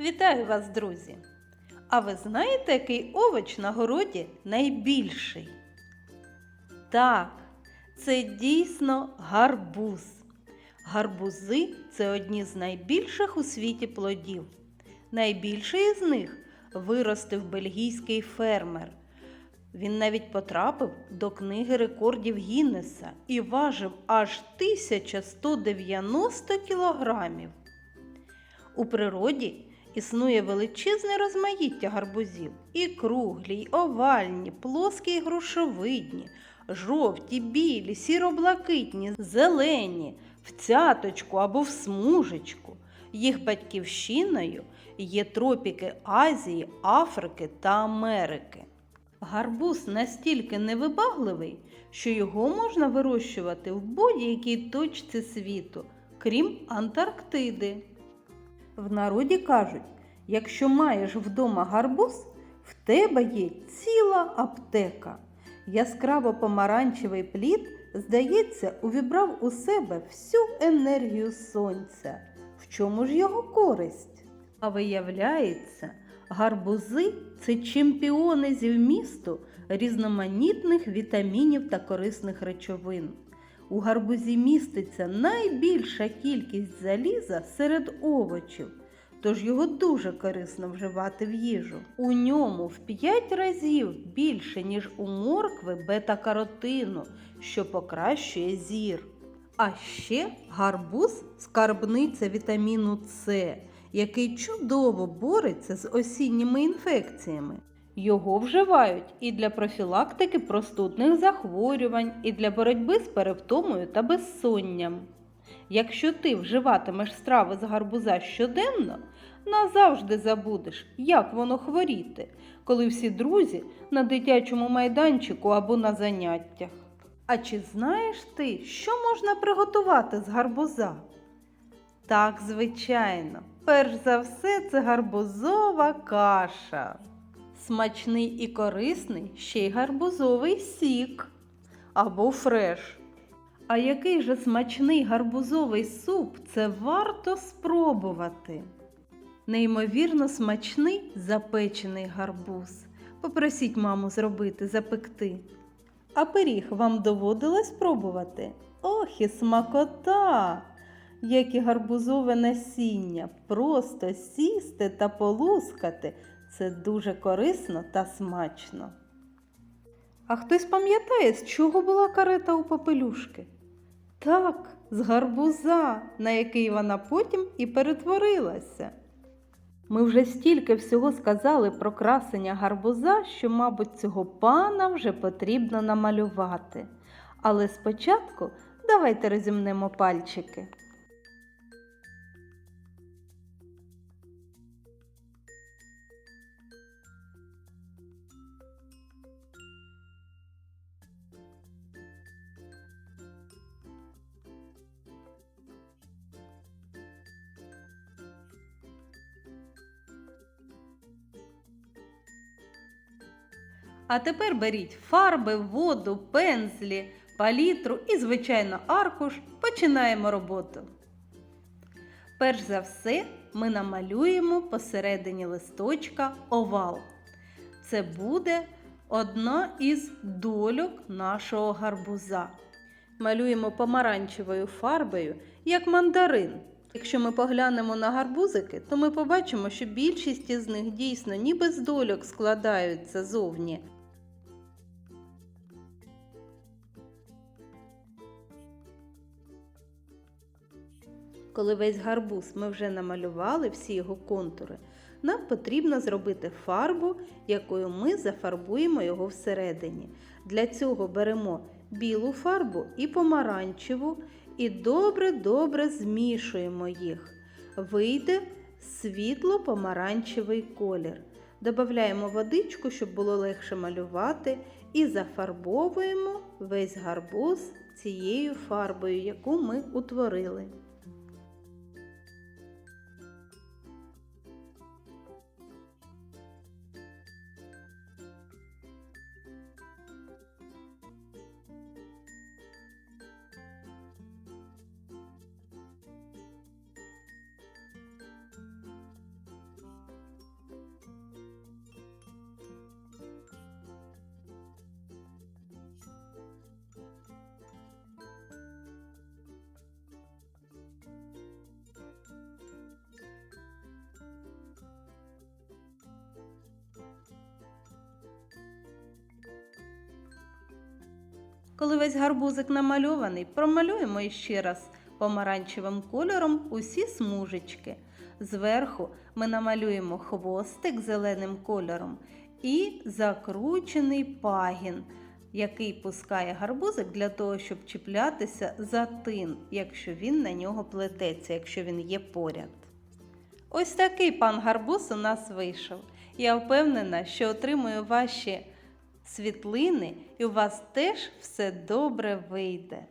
Вітаю вас, друзі! А ви знаєте, який овоч на городі найбільший? Так, це дійсно гарбуз. Гарбузи це одні з найбільших у світі плодів. Найбільший із них виростив бельгійський фермер. Він навіть потрапив до книги рекордів Гіннеса і важив аж 1190 кілограмів. У природі існує величезне розмаїття гарбузів і круглі, й овальні, плоскі й грушовидні, жовті, білі, сіроблакитні, зелені, в цяточку або в смужечку. Їх батьківщиною є тропіки Азії, Африки та Америки. Гарбуз настільки невибагливий, що його можна вирощувати в будь-якій точці світу, крім Антарктиди. В народі кажуть, якщо маєш вдома гарбуз, в тебе є ціла аптека. Яскраво помаранчевий плід, здається, увібрав у себе всю енергію сонця. В чому ж його користь? А виявляється, гарбузи це чемпіони зі різноманітних вітамінів та корисних речовин. У гарбузі міститься найбільша кількість заліза серед овочів, тож його дуже корисно вживати в їжу. У ньому в 5 разів більше, ніж у моркви бета-каротину, що покращує зір. А ще гарбуз скарбниця вітаміну С, який чудово бореться з осінніми інфекціями. Його вживають і для профілактики простудних захворювань, і для боротьби з перевтомою та безсонням. Якщо ти вживатимеш страви з гарбуза щоденно, назавжди забудеш, як воно хворіти, коли всі друзі на дитячому майданчику або на заняттях. А чи знаєш ти, що можна приготувати з гарбуза? Так, звичайно, перш за все це гарбузова каша. Смачний і корисний ще й гарбузовий сік або фреш. А який же смачний гарбузовий суп це варто спробувати. Неймовірно смачний запечений гарбуз. Попросіть маму зробити, запекти. А пиріг вам доводилось пробувати? Ох і смакота! Як і гарбузове насіння, просто сісти та полускати це дуже корисно та смачно. А хтось пам'ятає, з чого була карета у попелюшки? Так, з гарбуза, на який вона потім і перетворилася. Ми вже стільки всього сказали про красення гарбуза, що, мабуть, цього пана вже потрібно намалювати. Але спочатку давайте розімнемо пальчики. А тепер беріть фарби, воду, пензлі, палітру і, звичайно, аркуш. Починаємо роботу. Перш за все, ми намалюємо посередині листочка овал. Це буде одна із дольок нашого гарбуза. Малюємо помаранчевою фарбою, як мандарин. Якщо ми поглянемо на гарбузики, то ми побачимо, що більшість із них дійсно ніби з дольок складаються зовні. Коли весь гарбуз ми вже намалювали всі його контури, нам потрібно зробити фарбу, якою ми зафарбуємо його всередині. Для цього беремо білу фарбу і помаранчеву і добре-добре змішуємо їх. Вийде світло-помаранчевий колір. Додаємо водичку, щоб було легше малювати, і зафарбовуємо весь гарбуз цією фарбою, яку ми утворили. Коли весь гарбузик намальований, промалюємо іще раз помаранчевим кольором усі смужечки. Зверху ми намалюємо хвостик зеленим кольором і закручений пагін, який пускає гарбузик для того, щоб чіплятися за тин, якщо він на нього плететься, якщо він є поряд. Ось такий пан гарбуз у нас вийшов. Я впевнена, що отримую ваші світлини, і у вас теж все добре вийде.